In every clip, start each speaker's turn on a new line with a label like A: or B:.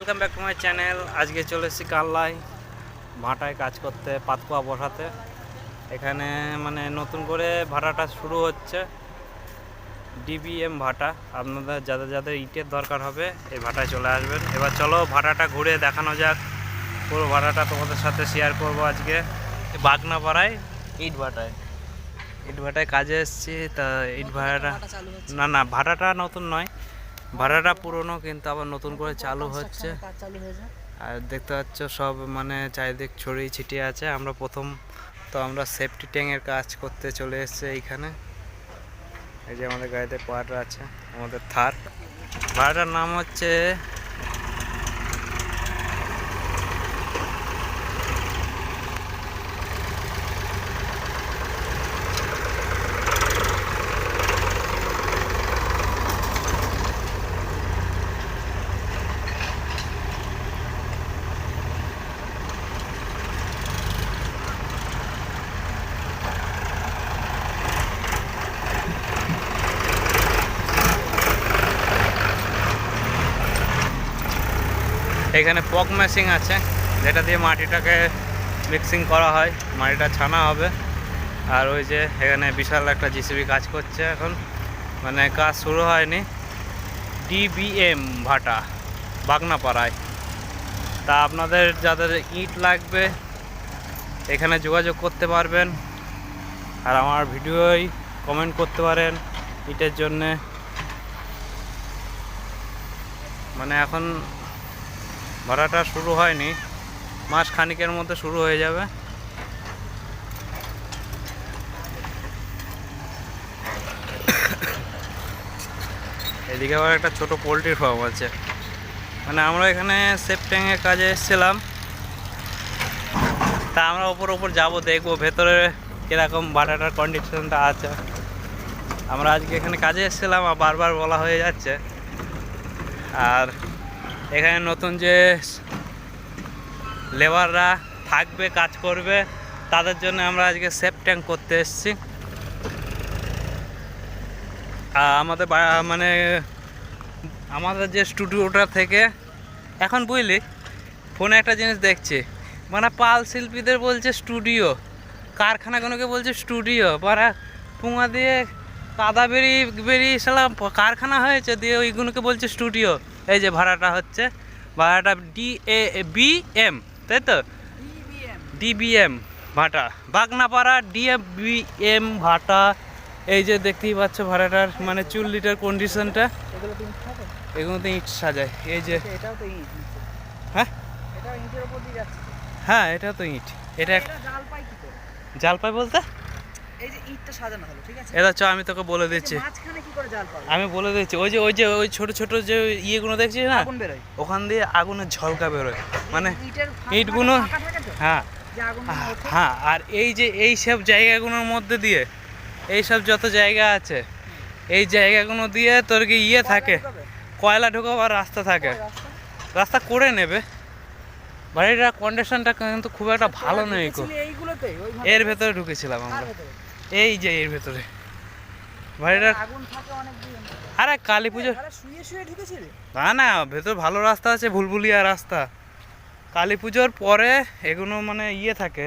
A: Welcome back to my channel আজকে চলে এসেছি কাল্লাই ভাটায় কাজ করতে পাতকুয়া বসাতে। এখানে মানে নতুন করে ভাটাটা শুরু হচ্ছে। ডিবিএম ভাটা। আপনাদের যাদের যাদের ইটের দরকার হবে এই ভাটায় চলে আসবেন। এবার চলো ভাটাটা ঘুরে দেখানো যাক। পুরো ভাটাটা তোমাদের সাথে শেয়ার করব আজকে। বাগনাপাড়ায় ইট ভাটায়। ইট ভাটায় কাজে এসেছি তা ইট ভাটাটা না না ভাটাটা নতুন নয়। ভাড়াটা পুরনো কিন্তু আবার নতুন করে চালু হচ্ছে।
B: কাজ চালু হয়েছে
A: আর দেখতে পাচ্ছ সব মানে চারিদিক ছড়িয়ে ছিটিয়ে আছে। আমরা প্রথম তো আমরা সেফটি ট্যাংয়ের কাজ করতে চলে এসেছি এইখানে। এই যে আমাদের গাড়িতে পাহাড় আছে আমাদের থার। ভাড়াটার নাম হচ্ছে এখানে পক মেশিং আছে, যেটা দিয়ে মাটিটাকে মিক্সিং করা হয়, মাটিটা ছানা হবে। আর ওই যে এখানে বিশাল একটা জিসিবি কাজ করছে এখন। মানে কাজ শুরু হয়নি। ডিবিএম ভাটা, বাগনাপাড়ায়। তা আপনাদের যাদের ইট লাগবে, এখানে যোগাযোগ করতে পারবেন। আর আমার ভিডিওই কমেন্ট করতে পারেন ইটের জন্যে। মানে এখন ভাড়াটা শুরু হয়নি, মাস খানিকের মধ্যে শুরু হয়ে যাবে। এদিকে আবার একটা ছোট পোলট্রির ফার্ম আছে। মানে আমরা এখানে সেপ্টেঙের কাজে এসেছিলাম। তা আমরা ওপর ওপর যাব, দেখব ভেতরে কীরকম ভাড়াটার কন্ডিশনটা আছে। আমরা আজকে এখানে কাজে এসেছিলাম, আর বারবার বলা হয়ে যাচ্ছে। আর এখানে নতুন যে লেবাররা থাকবে, কাজ করবে, তাদের জন্য আমরা আজকে সেফ ট্যাঙ্ক করতে এসেছি। আমাদের মানে আমাদের যে স্টুডিওটা থেকে, এখন বুঝলি, ফোনে একটা জিনিস দেখছি মানে পাল শিল্পীদের বলছে স্টুডিও, কারখানাগুলোকে বলছে স্টুডিও পারা পুঙা দিয়ে কাদা বেরিয়ে বেরিয়ে সালাম কারখানা হয়েছে দিয়ে ওইগুলোকে বলছে স্টুডিও। এই যে ভাড়াটা হচ্ছে ভাড়াটা ডি এ বি এম তাই তো? ডিবিএম ভাটা। বাগনাপাড়া ডিএম ভাটা। এই যে দেখতেই পাচ্ছ ভাড়াটার মানে চুল্লিটার কন্ডিশনটা
B: এগুলো তো ইট
A: সাজায়। এই যে
B: আচ্ছা, এটাও তো ইট।
A: হ্যাঁ? হ্যাঁ এটা তো ইট। এটা এক-
B: এটা জাল পাই কি করে?
A: জাল পাই বলতে?
B: এই যে ইটটা সাজানো হলো ঠিক আছে?
A: এটা চ আমি তোকে বলে দিচ্ছি।
B: মাঝখানে কি করে জাল পাবে
A: আমি বলে দিচ্ছি ওই যে ওই যে ওই ছোট ছোট যে ইয়েগুলো দেখছিস না?
B: আগুন বেরোয়।
A: ওখান দিয়ে আগুনের ঝলকা বেরোয়। মানে
B: ইটের
A: ইটগুলো হ্যাঁ। হ্যাঁ আর এই যে এই সব জায়গাগুলোর মধ্যে দিয়ে এই সব যত জায়গা আছে এই জায়গাগুলো দিয়ে তোর কি ইয়ে থাকে? কয়লা ঢোকাবার রাস্তা থাকে।
B: রাস্তা।
A: করে নেবে। বাড়িটার কন্ডিশনটা কিন্তু খুব একটা ভালো
B: এইগুলোতে ওই ঘরে?
A: এর ভেতরে ঢুকেছিলাম আমরা? এই যে এর ভেতরে। বাড়িটার
B: আগুন থাকে অনেক দিন
A: আরে কালী পুজো
B: শুয়ে শুয়ে ঢুকেছিলি
A: না না ভেতর ভালো রাস্তা আছে ভুলভুলিয়া রাস্তা। কালী পুজোর পরে এগুলো মানে ইয়ে থাকে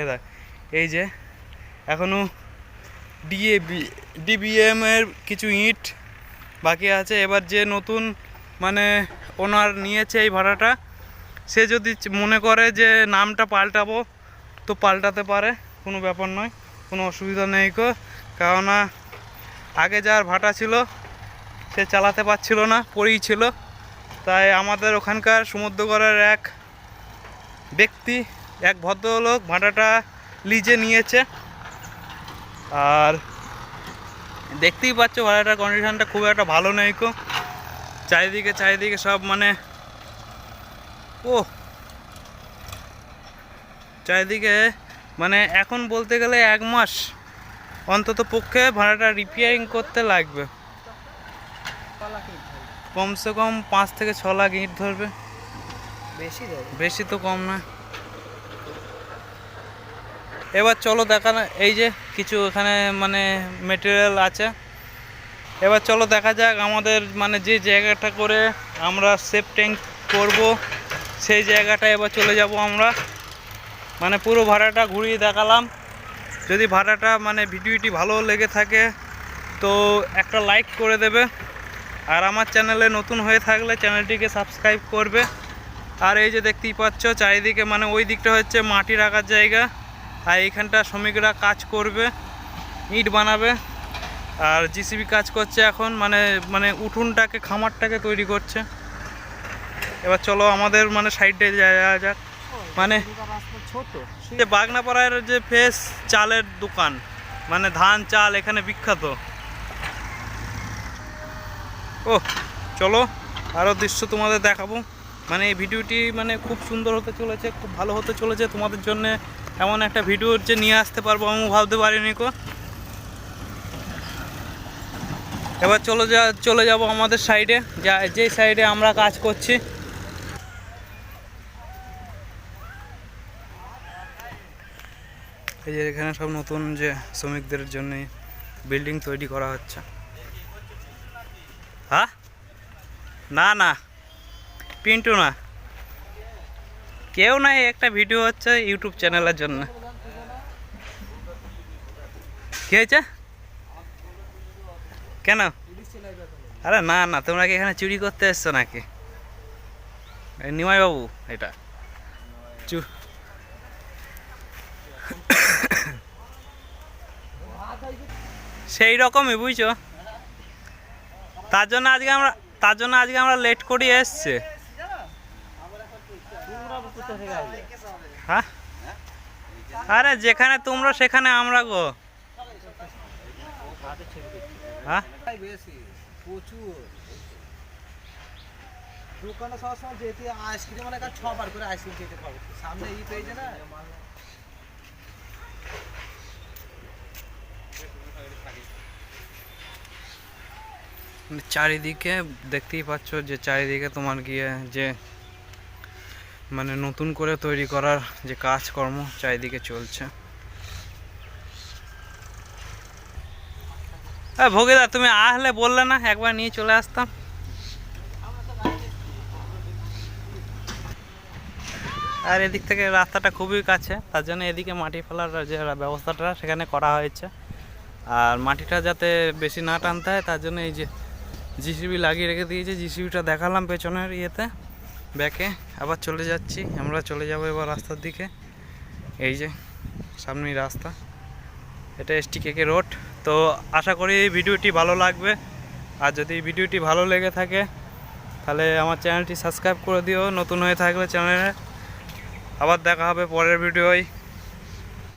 A: এই যে এখনও ডিএবি ডিবিএম এর কিছু ইট বাকি আছে। এবার যে নতুন মানে ওনার নিয়েছে এই ভাড়াটা সে যদি মনে করে যে নামটা পাল্টাবো তো পাল্টাতে পারে কোনো ব্যাপার নয়। কোনো অসুবিধা নেই কো। কেননা আগে যার ভাটা ছিল, সে চালাতে পারছিল না, পড়েই ছিল। তাই আমাদের ওখানকার সমুদ্রগড়ের এক ব্যক্তি, এক ভদ্রলোক ভাটাটা লিজে নিয়েছে। আর দেখতেই পাচ্ছ ভাড়াটার কন্ডিশনটা খুব একটা ভালো নেই কো। চারিদিকে চারিদিকে সব মানে ও চারিদিকে মানে এখন বলতে গেলে এক মাস অন্তত পক্ষে ভাড়াটা রিপেয়ারিং করতে লাগবে। কমসে কম পাঁচ থেকে ছ লাখ ইট ধরবে।
B: বেশি
A: বেশি তো কম না। এবার চলো দেখা না এই যে কিছু এখানে মানে মেটেরিয়াল আছে। এবার চলো দেখা যাক আমাদের মানে যে জায়গাটা করে আমরা সেফ ট্যাঙ্ক করব সেই জায়গাটায় এবার চলে যাব আমরা। মানে পুরো ভাড়াটা ঘুরিয়ে দেখালাম। যদি ভাড়াটা মানে ভিডিওটি ভালো লেগে থাকে, তো একটা লাইক করে দেবে। আর আমার চ্যানেলে নতুন হয়ে থাকলে চ্যানেলটিকে সাবস্ক্রাইব করবে। আর এই যে দেখতেই পাচ্ছ, চারিদিকে মানে ওই দিকটা হচ্ছে মাটি রাখার জায়গা। আর এইখানটা শ্রমিকরা কাজ করবে, ইট বানাবে। আর জিসিবি কাজ করছে এখন মানে মানে উঠুনটাকে, খামারটাকে তৈরি করছে। এবার চলো আমাদের মানে সাইডে যাওয়া যাক। মানে
B: ছোট
A: যে বাগনাপাড়ার যে ফেস চালের দোকান মানে ধান চাল এখানে বিখ্যাত। ও চলো আরও দৃশ্য তোমাদের দেখাবো। মানে এই ভিডিওটি মানে খুব সুন্দর হতে চলেছে, খুব ভালো হতে চলেছে। তোমাদের জন্য এমন একটা ভিডিও যে নিয়ে আসতে পারব আমি ভাবতে পারিনি কো। এবার চলে যা, চলে যাব আমাদের সাইডে যা যে সাইডে আমরা কাজ করছি এই যে এখানে সব নতুন যে শ্রমিকদের জন্য বিল্ডিং তৈরি করা হচ্ছে। হ্যাঁ? না না। পিন্টু না। কেউ নাই একটা ভিডিও হচ্ছে ইউটিউব চ্যানেলের জন্য। কি হয়েছে? কেন? আরে না না, তোমরা কি এখানে চুরি করতে এসছো নাকি? নিমাই বাবু এটা। চু সেই রকমই, বুঝছ? তার জন্য আজকে আমরা তার জন্য আজকে আমরা লেট করে এসছে। হ্যাঁ? আরে যেখানে তোমরা, সেখানে আমরা গো। হ্যাঁ?
B: দোকানে সবসময় যেতে আইসক্রিম মানে ছ বার করে আইসক্রিম খেতে পাবো। সামনে ই পেয়েছে না?
A: চারিদিকে দেখতেই পাচ্ছ যে চারিদিকে তোমার গিয়ে যে মানে নতুন করে তৈরি করার যে কাজকর্ম চারিদিকে চলছে। হ্যাঁ ভোগেদা তুমি আসলে বললে না, একবার নিয়ে চলে আসতাম। আর এদিক থেকে রাস্তাটা খুবই কাছে, তার জন্য এদিকে মাটি ফেলার যে ব্যবস্থাটা সেখানে করা হয়েছে। আর মাটিটা যাতে বেশি না টানতে হয়, তার জন্য এই যে জিসিবি লাগিয়ে রেখে দিয়েছে, জিসিবিটা দেখালাম পেছনের ইয়েতে, ব্যাকে। আবার চলে যাচ্ছি, আমরা চলে যাব এবার রাস্তার দিকে। এই যে, সামনেই রাস্তা। এটা এসটি কেকে রোড। তো আশা করি ভিডিওটি ভালো লাগবে। আর যদি ভিডিওটি ভালো লেগে থাকে, তাহলে আমার চ্যানেলটি সাবস্ক্রাইব করে দিও। নতুন হয়ে থাকলে চ্যানেলে। আবার দেখা হবে পরের ভিডিওয়।